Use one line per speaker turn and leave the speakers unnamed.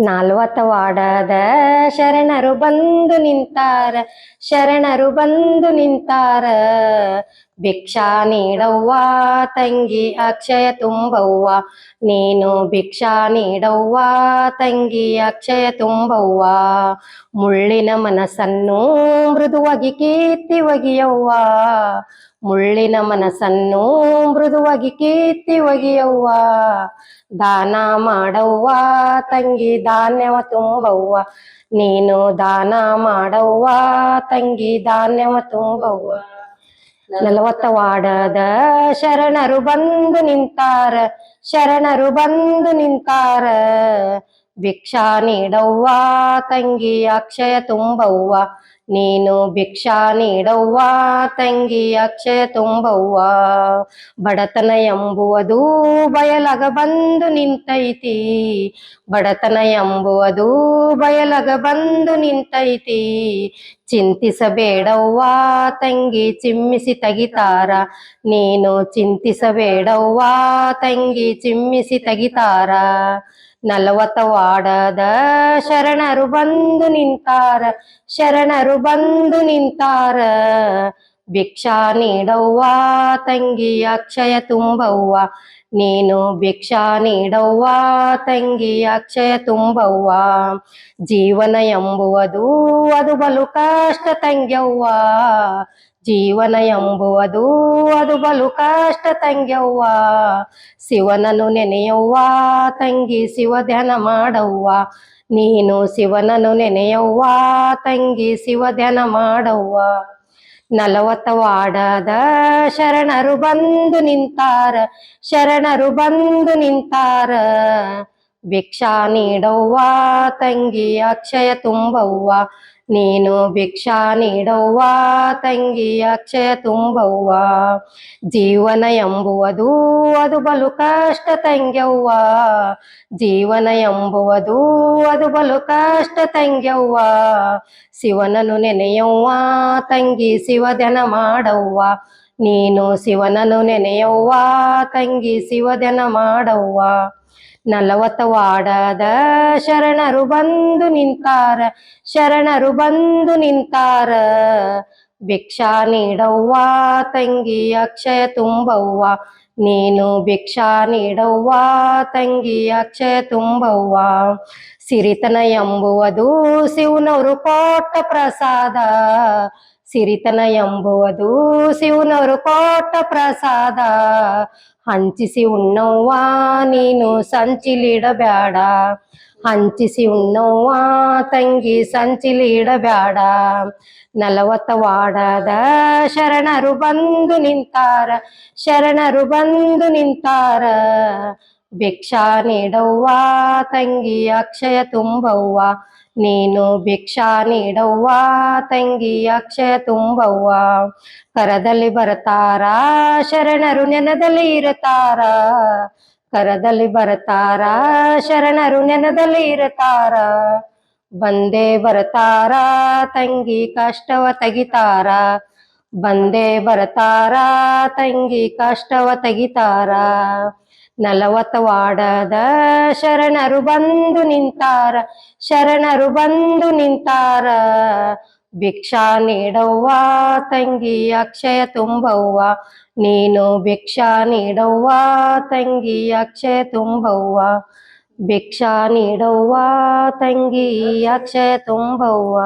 ನಾಲ್ವತ್ತ ವಾಡದ ಶರಣರು ಬಂದು ನಿಂತಾರ, ಶರಣರು ಬಂದು ನಿಂತಾರ. ಭಿಕ್ಷಾ ನೀಡವ್ವ ತಂಗಿ, ಅಕ್ಷಯ ತುಂಬವ್ವ. ನೀನು ಭಿಕ್ಷಾ ನೀಡವ್ವ ತಂಗಿ, ಅಕ್ಷಯ ತುಂಬವ್ವ. ಮುಳ್ಳಿನ ಮನಸ್ಸನ್ನು ಮೃದುವಾಗಿ ಕೀರ್ತಿ ಒಗಿಯವ್ವ. ಮುಳ್ಳಿನ ಮನಸ್ಸನ್ನು ಮೃದುವಾಗಿ ಕೀರ್ತಿ ಒಗೆಯವ್ವ. ದಾನ ಮಾಡವ್ವ, ತಂಗಿ ಧಾನ್ಯವ ತುಂಬವ್ವ. ನೀನು ದಾನ ಮಾಡವ್ವ, ತಂಗಿ ಧಾನ್ಯವ ತುಂಬವ್ವ. ನಲವತ್ತ ವಾಡದ ಶರಣರು ಬಂದು ನಿಂತಾರ, ಶರಣರು ಬಂದು ನಿಂತಾರ. ಭಿಕ್ಷಾ ನೀಡವ್ವ, ತಂಗಿ ಅಕ್ಷಯ ತುಂಬವ್ವ. ನೀನು ಭಿಕ್ಷಾ ನೀಡವ್ವ, ತಂಗಿ ಅಕ್ಷಯ ತುಂಬವ್ವ. ಬಡತನ ಎಂಬುವುದು ಬಯಲಗ ಬಂದು ನಿಂತೈತಿ. ಬಡತನ ಎಂಬುವುದು ಬಯಲಗ ಬಂದು ನಿಂತೈತಿ. ಚಿಂತಿಸಬೇಡವ್ವ, ತಂಗಿ ಚಿಮ್ಮಿಸಿ ತಗಿತಾರ. ನೀನು ಚಿಂತಿಸಬೇಡವ್ವ, ತಂಗಿ ಚಿಮ್ಮಿಸಿ ತೆಗಿತಾರ. ನಲವತ್ತ ವಾಡದ ಶರಣರು ಬಂದು ನಿಂತಾರ ಶರಣರು ಬಂದು ನಿಂತಾರ. ಭಿಕ್ಷಾ ನೀಡವ್ವ ತಂಗಿ ಅಕ್ಷಯ ತುಂಬವ್ವ. ನೀನು ಭಿಕ್ಷಾ ನೀಡವ್ವ ತಂಗಿ ಅಕ್ಷಯ ತುಂಬವ್ವ. ಜೀವನ ಎಂಬುವುದು ಅದು ಬಲು ಕಷ್ಟ ತಂಗ್ಯವ್ವ. ಜೀವನ ಎಂಬುವುದು ಅದು ಬಲು ಕಷ್ಟ ತಂಗ್ಯವ್ವ. ಶಿವನನು ನೆನೆಯವ್ವ, ತಂಗಿ ಶಿವ ಧ್ಯಾನ ಮಾಡವ್ವ. ನೀನು ಶಿವನನು ನೆನೆಯವ್ವ, ತಂಗಿ ಶಿವ ಧ್ಯಾನ ಮಾಡವ್ವ. ನಲವತ್ತ ವಾಡದ ಶರಣರು ಬಂದು ನಿಂತಾರ ಶರಣರು ಬಂದು ನಿಂತಾರ. ಭಿಕ್ಷಾ ನೀಡವ್ವ, ತಂಗಿ ಅಕ್ಷಯ ತುಂಬವ್ವ. ನೀನು ಭಿಕ್ಷಾ ನೀಡವ್ವ, ತಂಗಿ ಅಕ್ಷಯ ತುಂಬವ್ವ. ಜೀವನ ಎಂಬುವುದು ಅದು ಬಲು ಕಷ್ಟ ತಂಗ್ಯವ್ವ. ಜೀವನ ಎಂಬುವುದು ಅದು ಬಲು ಕಷ್ಟ ತಂಗ್ಯವ್ವ. ಶಿವನನು ನೆನೆಯವ್ವ, ತಂಗಿ ಶಿವ ಧ್ಯಾನ ಮಾಡವ್ವ. ನೀನು ಶಿವನನು ನೆನೆಯವ್ವ, ತಂಗಿ ಶಿವದನ ಮಾಡವ್ವ. ನಲವತ್ತ ವಾಡದ ಶರಣರು ಬಂದು ನಿಂತಾರ, ಶರಣರು ಬಂದು ನಿಂತಾರ. ಭಿಕ್ಷಾ ನೀಡವ್ವ, ತಂಗಿ ಅಕ್ಷಯ ತುಂಬವ್ವ. ನೀನು ಭಿಕ್ಷಾ ನೀಡವ್ವ, ತಂಗಿ ಅಕ್ಷಯ ತುಂಬವ್ವ. ಸಿರಿತನ ಎಂಬುವುದು ಶಿವನವರು ಕೊಟ್ಟ ಪ್ರಸಾದ. ಸಿರಿತನ ಎಂಬುವುದು ಶಿವನವರು ಕೋಟ ಪ್ರಸಾದ. ಹಂಚಿಸಿ ಉಣ್ಣವ್ವ, ನೀನು ಸಂಚಿಲಿಡಬೇಡ. ಹಂಚಿಸಿ ಉಣ್ಣವ್ವ, ತಂಗಿ ಸಂಚಿಲಿಡಬೇಡ. ನಲವತ್ತ ವಾಡದ ಶರಣರು ಬಂದು ನಿಂತಾರ, ಶರಣರು ಬಂದು ನಿಂತಾರ. ಭಿಕ್ಷಾ ನೀಡವ್ವ, ತಂಗಿ ಅಕ್ಷಯ ತುಂಬವ್ವ. ನೀನು ಭಿಕ್ಷಾ ನೀಡವ್ವ ತಂಗಿ ಅಕ್ಷಯ ತುಂಬವ್ವ. ಕರದಲ್ಲಿ ಬರ್ತಾರ, ಶರಣರು ನೆನದಲ್ಲಿ ಇರತಾರ. ಕರದಲ್ಲಿ ಬರ್ತಾರ, ಶರಣರು ನೆನದಲ್ಲಿ ಇರತಾರ. ಬಂದೇ ಬರ್ತಾರ, ತಂಗಿ ಕಷ್ಟವ ತೆಗಿತಾರ. ಬಂದೇ ಬರ್ತಾರ, ತಂಗಿ ಕಷ್ಟವ ತೆಗಿತಾರ. ನಲವತ್ತ ವಾಡದ ಶರಣರು ಬಂದು ನಿಂತಾರ, ಶರಣರು ಬಂದು ನಿಂತಾರ. ಭಿಕ್ಷಾ ನೀಡವ್ವ ತಂಗಿ, ಅಕ್ಷಯ ತುಂಬವ್ವ. ನೀನು ಭಿಕ್ಷಾ ನೀಡವ್ವ ತಂಗಿ, ಅಕ್ಷಯ ತುಂಬವ್ವ. ಭಿಕ್ಷಾ ನೀಡವ್ವ ತಂಗಿ, ಅಕ್ಷಯ ತುಂಬವ್ವ.